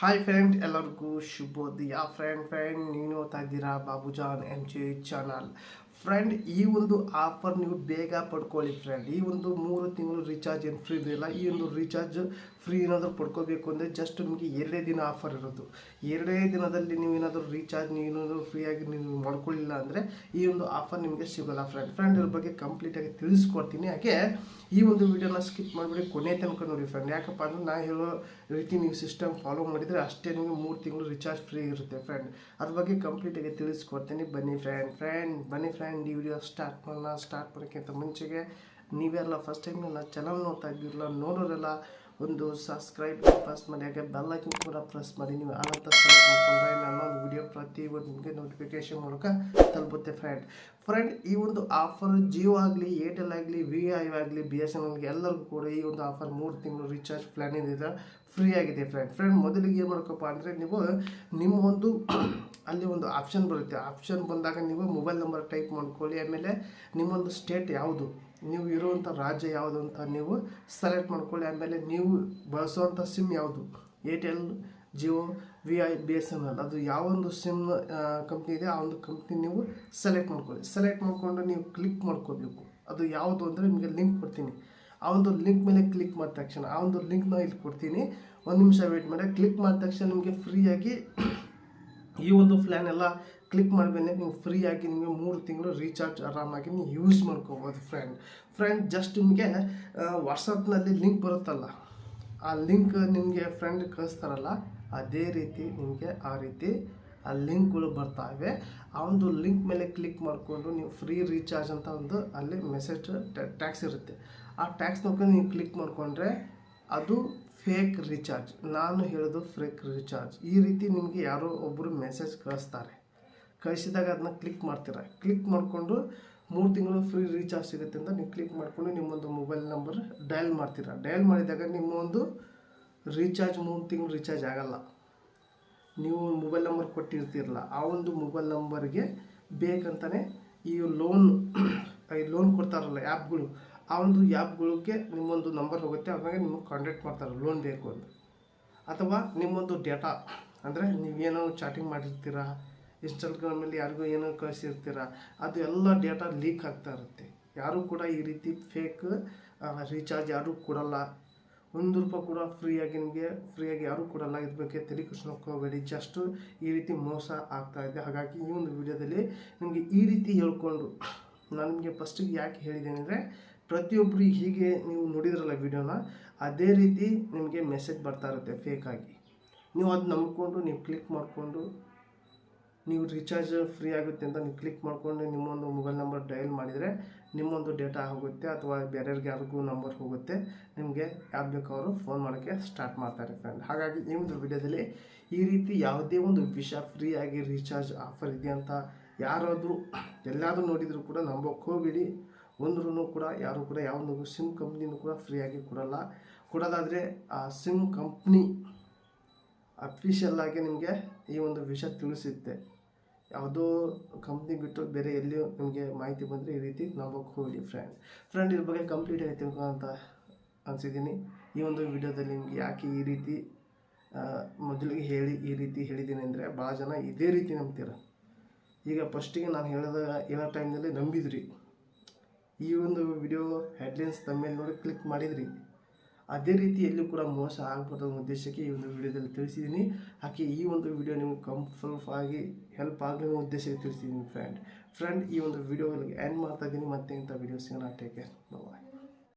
Hi friend ಎಲ್ಲರಿಗೂ ಶುಭೋದಯ friend friend ನೀವು ಓದ್ತಾ ಇದ್ದೀರಾ Babujan M J channel friend ಈ ಒಂದು ಆಫರ್ ನೀವು ಬೇಗ ಪಡ್ಕೊಳ್ಳಿ ಫ್ರೆಂಡ್ ಈ ಒಂದು ಮೂರು ತಿಂಗಳು ರೀಚಾರ್ಜ್ ಏನು ಫ್ರೀ ಇರಲಿಲ್ಲ ಈ ಒಂದು ರೀಚಾರ್ಜ್ ಫ್ರೀ ಏನಾದರೂ ಪಡ್ಕೋಬೇಕು ಅಂದರೆ ಜಸ್ಟ್ ನಿಮಗೆ ಎರಡೇ ದಿನ ಆಫರ್ ಇರೋದು. ಎರಡೇ ದಿನದಲ್ಲಿ ನೀವು ಏನಾದರೂ ರೀಚಾರ್ಜ್ ಏನಾದರೂ ಫ್ರೀಯಾಗಿ ನೀವು ಮಾಡ್ಕೊಳ್ಳಿಲ್ಲ ಅಂದರೆ ಈ ಒಂದು ಆಫರ್ ನಿಮಗೆ ಸಿಗೋಲ್ಲ ಫ್ರೆಂಡ್ ಫ್ರೆಂಡ್ ಇದ್ರ ಬಗ್ಗೆ ಕಂಪ್ಲೀಟಾಗಿ ತಿಳಿಸ್ಕೊಡ್ತೀನಿ. ಹಾಗೆ ಈ ಒಂದು ವಿಡಿಯೋನ ಸ್ಕಿಪ್ ಮಾಡಿಬಿಡಿ ಕೊನೆ ತನಕ ನೋಡಿ ಫ್ರೆಂಡ್ ಯಾಕಪ್ಪ ಅಂದ್ರೆ ನಾ ಹೇಳೋ ರೀತಿ ನೀವು ಸಿಸ್ಟಮ್ ಫಾಲೋ ಮಾಡಿದರೆ ಅಷ್ಟೇ ನಿಮಗೆ ಮೂರು ತಿಂಗಳು ರಿಚಾರ್ಜ್ ಫ್ರೀ ಇರುತ್ತೆ ಫ್ರೆಂಡ್ ಅದ್ರ ಬಗ್ಗೆ ಕಂಪ್ಲೀಟಾಗಿ ತಿಳಿಸ್ಕೊಡ್ತೀನಿ. ಬನ್ನಿ ಫ್ರೆಂಡ್ ಫ್ರೆಂಡ್ ಬನ್ನಿ ಫ್ರೆಂಡ್ ಈ ವಿಡಿಯೋ ಸ್ಟಾರ್ಟ್ ಮಾಡೋಣ. ಸ್ಟಾರ್ಟ್ ಮಾಡೋಕ್ಕಿಂತ ಮುಂಚೆಗೆ ನೀವೆಲ್ಲ ಫಸ್ಟ್ ಟೈಮ್ ನನ್ನ ಚಾನಲ್ ನೋಡ್ತಾ ಇದ್ದಿರಲ್ಲ, ನೋಡೋರೆಲ್ಲ ಒಂದು ಸಬ್ಸ್ಕ್ರೈಬ್ ಪ್ರೆಸ್ ಮಾಡಿ, ಹಾಗೆ ಬೆಲ್ ಐಕನ್ ಕೂಡ ಪ್ರೆಸ್ ಮಾಡಿ, ನೀವು ಆನಂತ ಮಾಡ್ಕೊಂಡ್ರೆ ನನ್ನ ಒಂದು ವಿಡಿಯೋ ಪ್ರತಿ ಒಂದು ನಿಮಗೆ ನೋಟಿಫಿಕೇಶನ್ ಮೂಲಕ ತಲುಪುತ್ತೆ ಫ್ರೆಂಡ್ ಫ್ರೆಂಡ್ ಈ ಒಂದು ಆಫರ್ ಜಿಯೋ ಆಗಲಿ ಏರ್ಟೆಲ್ ಆಗಲಿ ವಿ ಐ ಆಗಲಿ ಬಿ ಎಸ್ ಎನ್ ಎಲ್ಗೆ ಎಲ್ಲರಿಗೂ ಕೂಡ ಈ ಒಂದು ಆಫರ್ ಮೂರು ತಿಂಗಳು ರೀಚಾರ್ಜ್ ಪ್ಲ್ಯಾನ್ ಏನಿದೆ ಫ್ರೀ ಆಗಿದೆ ಫ್ರೆಂಡ್ ಫ್ರೆಂಡ್ ಮೊದಲಿಗೆ ಏನು ಮಾಡ್ಕಪ್ಪ ಅಂದರೆ ನೀವು ನಿಮ್ಮ ಒಂದು ಅಲ್ಲಿ ಒಂದು ಆಪ್ಷನ್ ಬರುತ್ತೆ. ಆಪ್ಷನ್ ಬಂದಾಗ ನೀವು ಮೊಬೈಲ್ ನಂಬರ್ ಟೈಪ್ ಮಾಡ್ಕೊಳ್ಳಿ. ಆಮೇಲೆ ನಿಮ್ಮೊಂದು ಸ್ಟೇಟ್ ಯಾವುದು? ನೀವು ಇರುವಂಥ ರಾಜ್ಯ ಯಾವುದು ಅಂತ ನೀವು ಸೆಲೆಕ್ಟ್ ಮಾಡ್ಕೊಳ್ಳಿ. ಆಮೇಲೆ ನೀವು ಬಳಸುವಂಥ ಸಿಮ್ ಯಾವುದು? Airtel Jio V I B S N L ಅದು ಯಾವೊಂದು ಸಿಮ್ ಕಂಪ್ನಿ ಇದೆ, ಆ ಒಂದು ಕಂಪ್ನಿ ನೀವು ಸೆಲೆಕ್ಟ್ ಮಾಡ್ಕೊಳ್ಳಿ. ಸೆಲೆಕ್ಟ್ ಮಾಡಿಕೊಂಡು ನೀವು ಕ್ಲಿಕ್ ಮಾಡ್ಕೋಬೇಕು. ಅದು ಯಾವುದು ಅಂದರೆ ನಿಮಗೆ ಲಿಂಕ್ ಕೊಡ್ತೀನಿ. ಆ ಒಂದು ಲಿಂಕ್ ಮೇಲೆ ಕ್ಲಿಕ್ ಮಾಡಿದ ತಕ್ಷಣ, ಆ ಒಂದು ಲಿಂಕ್ನ ಇಲ್ಲಿ ಕೊಡ್ತೀನಿ. ಒಂದು ನಿಮಿಷ ವೇಟ್ ಮಾಡಿ. ಕ್ಲಿಕ್ ಮಾಡಿದ ತಕ್ಷಣ ನಿಮಗೆ ಫ್ರೀಯಾಗಿ ಈ ಒಂದು ಪ್ಲ್ಯಾನ್ ಎಲ್ಲ ಕ್ಲಿಕ್ ಮಾಡಿದ್ಮೇಲೆ ನೀವು ಫ್ರೀಯಾಗಿ ನಿಮಗೆ ಮೂರು ತಿಂಗಳು ರೀಚಾರ್ಜ್ ಆರಾಮಾಗಿ ನೀವು ಯೂಸ್ ಮಾಡ್ಕೋಬೋದು ಫ್ರೆಂಡ್ ಫ್ರೆಂಡ್ ಜಸ್ಟ್ ನಿಮಗೆ ವಾಟ್ಸಪ್ನಲ್ಲಿ ಲಿಂಕ್ ಬರುತ್ತಲ್ಲ, ಆ ಲಿಂಕ್ ನಿಮಗೆ ಫ್ರೆಂಡ್ ಕಳಿಸ್ತಾರಲ್ಲ, ಅದೇ ರೀತಿ ನಿಮಗೆ ಆ ರೀತಿ ಆ ಲಿಂಕ್ಗಳು ಬರ್ತಾವೆ. ಆ ಒಂದು ಲಿಂಕ್ ಮೇಲೆ ಕ್ಲಿಕ್ ಮಾಡಿಕೊಂಡು ನೀವು ಫ್ರೀ ರೀಚಾರ್ಜ್ ಅಂತ ಒಂದು ಅಲ್ಲಿ ಮೆಸೇಜ್ ಟ್ಯಾಕ್ಸ್ ಇರುತ್ತೆ. ಆ ಟ್ಯಾಕ್ಸ್ ನೋಡ್ಕೊಂಡು ನೀವು ಕ್ಲಿಕ್ ಮಾಡಿಕೊಂಡ್ರೆ ಅದು ಫೇಕ್ ರೀಚಾರ್ಜ್ ನಾನು ಹೇಳೋದು ಫೇಕ್ ರೀಚಾರ್ಜ್ ಈ ರೀತಿ ನಿಮಗೆ ಯಾರೋ ಒಬ್ಬರು ಮೆಸೇಜ್ ಕಳಿಸ್ತಾರೆ. ಕಳಿಸಿದಾಗ ಅದನ್ನ ಕ್ಲಿಕ್ ಮಾಡ್ತೀರಾ? ಕ್ಲಿಕ್ ಮಾಡಿಕೊಂಡು ಮೂರು ತಿಂಗಳು ಫ್ರೀ ರೀಚಾರ್ಜ್ ಸಿಗುತ್ತೆ ಅಂತ ನೀವು ಕ್ಲಿಕ್ ಮಾಡಿಕೊಂಡು ನಿಮ್ಮೊಂದು ಮೊಬೈಲ್ ನಂಬರ್ ಡಯಲ್ ಮಾಡ್ತೀರಾ? ಡಯಲ್ ಮಾಡಿದಾಗ ನಿಮ್ಮೊಂದು ರೀಚಾರ್ಜ್ ಮೂರು ತಿಂಗಳು ರೀಚಾರ್ಜ್ ಆಗಲ್ಲ. ನೀವು ಮೊಬೈಲ್ ನಂಬರ್ ಕೊಟ್ಟಿರ್ತೀರಲ್ಲ, ಆ ಒಂದು ಮೊಬೈಲ್ ನಂಬರ್ಗೆ ಬೇಕಂತಲೇ ಈ ಲೋನ್ ಈ ಲೋನ್ ಕೊಡ್ತಾರಲ್ಲ ಆ್ಯಪ್ಗಳು ಆ ಒಂದು ಆ್ಯಪ್ಗಳಿಗೆ ನಿಮ್ಮೊಂದು ನಂಬರ್ ಹೋಗುತ್ತೆ, ಅದ್ರಾಗೆ ನಿಮಗೆ ಕಾಂಟ್ಯಾಕ್ಟ್ ಮಾಡ್ತಾರೆ ಲೋನ್ ಬೇಕು ಅಂತ. ಅಥವಾ ನಿಮ್ಮೊಂದು ಡೇಟಾ ಅಂದರೆ ನೀವೇನೋ ಚಾಟಿಂಗ್ ಮಾಡಿರ್ತೀರಾ ಇನ್ಸ್ಟಾಗ್ರಾಮಲ್ಲಿ ಯಾರಿಗೂ ಏನೋ ಕಳಿಸಿರ್ತೀರ, ಅದು ಎಲ್ಲ ಡೇಟಾ ಲೀಕ್ ಆಗ್ತಾ ಇರುತ್ತೆ. ಯಾರೂ ಕೂಡ ಈ ರೀತಿ ಫೇಕ್ ರೀಚಾರ್ಜ್ ಯಾರೂ ಕೊಡಲ್ಲ. ಒಂದು ರೂಪಾಯಿ ಕೂಡ ಫ್ರೀಯಾಗಿ ನಿಮಗೆ ಫ್ರೀಯಾಗಿ ಯಾರೂ ಕೊಡಲ್ಲ. ಇದ್ರ ಬಗ್ಗೆ ತಲೆ ಹೋಗಬೇಡಿ. ಜಸ್ಟು ಈ ರೀತಿ ಮೋಸ ಆಗ್ತಾ ಇದೆ. ಹಾಗಾಗಿ ಈ ಒಂದು ವಿಡಿಯೋದಲ್ಲಿ ನಿಮಗೆ ಈ ರೀತಿ ಹೇಳ್ಕೊಂಡು, ನಾನು ನಿಮಗೆ ಫಸ್ಟಿಗೆ ಯಾಕೆ ಹೇಳಿದ್ದೇನೆ ಅಂದರೆ ಪ್ರತಿಯೊಬ್ಬರು ಹೀಗೆ ನೀವು ನೋಡಿದ್ರಲ್ಲ ವಿಡಿಯೋನ, ಅದೇ ರೀತಿ ನಿಮಗೆ ಮೆಸೇಜ್ ಬರ್ತಾ ಇರುತ್ತೆ ಫೇಕಾಗಿ ನೀವು ಅದು ನಂಬಿಕೊಂಡು ನೀವು ಕ್ಲಿಕ್ ಮಾಡಿಕೊಂಡು, ನೀವು ರೀಚಾರ್ಜ್ ಫ್ರೀ ಆಗುತ್ತೆ ಅಂತ ನೀವು ಕ್ಲಿಕ್ ಮಾಡಿಕೊಂಡು ನಿಮ್ಮೊಂದು ಮೊಬೈಲ್ ನಂಬರ್ ಡಯಲ್ ಮಾಡಿದರೆ ನಿಮ್ಮೊಂದು ಡೇಟಾ ಹೋಗುತ್ತೆ ಅಥವಾ ಬೇರೆಯವ್ರಿಗೆ ಯಾರಿಗೂ ನಂಬರ್ ಹೋಗುತ್ತೆ, ನಿಮಗೆ ಯಾರು ಬೇಕೋ ಫೋನ್ ಮಾಡೋಕ್ಕೆ ಸ್ಟಾರ್ಟ್ ಮಾಡ್ತಾರೆ ಫ್ರೆಂಡ್ ಹಾಗಾಗಿ ಒಂದು ವಿಡಿಯೋದಲ್ಲಿ ಈ ರೀತಿ ಯಾವುದೇ ಒಂದು ವಿಷಯ ಫ್ರೀಯಾಗಿ ರೀಚಾರ್ಜ್ ಆಫರ್ ಇದೆ ಅಂತ ಯಾರಾದರೂ, ಎಲ್ಲಾದರೂ ನೋಡಿದರೂ ಕೂಡ ನಂಬೋಕ್ಕೆ ಹೋಗ್ಬಿಡಿ. ಒಂದ್ರೂ ಕೂಡ, ಯಾರು ಕೂಡ ಯಾವೊಂದು ಸಿಮ್ ಕಂಪ್ನಿನೂ ಕೂಡ ಫ್ರೀಯಾಗಿ ಕೊಡಲ್ಲ. ಕೊಡೋದಾದರೆ, ಆ ಸಿಮ್ ಕಂಪ್ನಿ ಅಫಿಷಿಯಲ್ಲಾಗಿ ನಿಮಗೆ ಈ ಒಂದು ವಿಷಯ ತಿಳಿಸುತ್ತೆ. ಯಾವುದೋ ಕಂಪ್ನಿ ಬಿಟ್ಟು ಬೇರೆ ಎಲ್ಲಿಯೂ ನಿಮಗೆ ಮಾಹಿತಿ ಬಂದರೆ ಈ ರೀತಿ ನಂಬಕ್ಕೆ ಹೋಗಿ ಫ್ರೆಂಡ್ ಫ್ರೆಂಡ್ ಇದ್ರ ಬಗ್ಗೆ ಕಂಪ್ಲೀಟಾಗಿ ತಿಳ್ಕೊ ಅಂತ ಅನಿಸಿದ್ದೀನಿ. ಈ ಒಂದು ವಿಡಿಯೋದಲ್ಲಿ ನಿಮಗೆ ಯಾಕೆ ಈ ರೀತಿ ಮೊದಲಿಗೆ ಹೇಳಿ ಈ ರೀತಿ ಹೇಳಿದ್ದೀನಿ ಅಂದರೆ ಭಾಳ ಜನ ಇದೇ ರೀತಿ ನಂಬ್ತೀರ. ಈಗ ಫಸ್ಟಿಗೆ ನಾನು ಹೇಳಿದ, ಹೇಳೋ ಟೈಮ್ನಲ್ಲಿ ನಂಬಿದ್ರಿ. ಈ ಒಂದು ವಿಡಿಯೋ ಹೆಡ್ಲೈನ್ಸ್ ತಮ್ಮೇಲೆ ನೋಡಿ ಕ್ಲಿಕ್ ಮಾಡಿದ್ರಿ. ಅದೇ ರೀತಿ ಎಲ್ಲೂ ಕೂಡ ಮೋಸ ಆಗ್ಬಾರ್ದು ಅನ್ನೋ ಉದ್ದೇಶಕ್ಕೆ ಈ ಒಂದು ವಿಡಿಯೋದಲ್ಲಿ ತಿಳಿಸಿದ್ದೀನಿ. ಹಾಗೆ ಈ ಒಂದು ವಿಡಿಯೋ ನಿಮಗೆ ಕಂಫರ್ಟ್ ಆಗಿ ಹೆಲ್ಪ್ ಆಗಲಿ ಅನ್ನೋ ಉದ್ದೇಶಕ್ಕೆ ತಿಳಿಸಿದ್ದೀನಿ ಫ್ರೆಂಡ್ ಫ್ರೆಂಡ್ ಈ ಒಂದು ವಿಡಿಯೋ ಎಂಡ್ ಮಾಡ್ತಾ ಇದ್ದೀನಿ. ಮತ್ತೆ ಇಂಥ ವಿಡಿಯೋಸ್ ಟೇಕ್ ಕೇರ್ ಬಾಯ್